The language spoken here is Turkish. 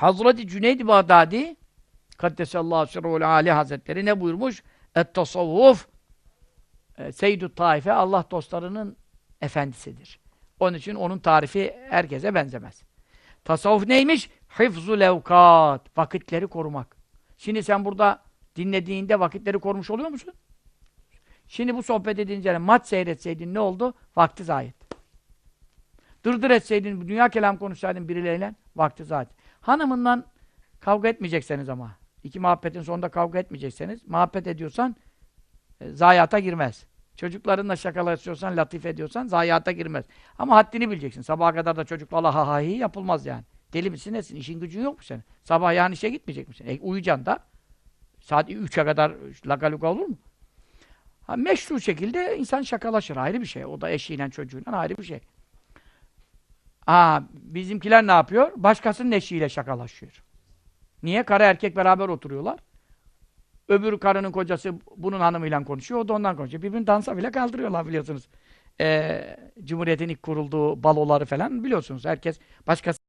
Hazreti Cüneyd-i Bağdadi Kaddesallahu sirruhul Ali Hazretleri ne buyurmuş? Et-tasavvuf e, Seyyid-i Taife Allah dostlarının efendisidir. Onun için onun tarifi herkese benzemez. Tasavvuf neymiş? Hıfzul evkat. Vakitleri korumak. Şimdi sen burada dinlediğinde vakitleri korumuş oluyor musun? Şimdi bu sohbet edince maç seyretseydin ne oldu? Vakti zayi etti. Dırdır etseydin, dünya kelam konuşsaydın birileriyle vakti zayi etti. Hanımından kavga etmeyecekseniz ama. iki muhabbetin sonunda kavga etmeyecekseniz, muhabbet ediyorsan e, zayiata girmez. Çocuklarınla şakalaşıyorsan, latif ediyorsan zayiata girmez. Ama haddini bileceksin. Sabaha kadar da çocuklarla ha ha hi yapılmaz yani. Deli misin nesin? İşin gücün yok mu senin? Sabah yani işe gitmeyecek misin? E, uyuyacaksın da. Saat 3'e kadar lagaluga olur mu? Ha, meşru şekilde insan şakalaşır. Ayrı bir şey. O da eşiyle çocuğuyla ayrı bir şey. Aa, bizimkiler ne yapıyor? Başkasının eşiyle şakalaşıyor. Niye? Karı erkek beraber oturuyorlar. Öbür karının kocası bunun hanımıyla konuşuyor, o da ondan konuşuyor. Birbirini dansa bile kaldırıyorlar biliyorsunuz. Ee, Cumhuriyet'in ilk kurulduğu baloları falan biliyorsunuz. Herkes başkası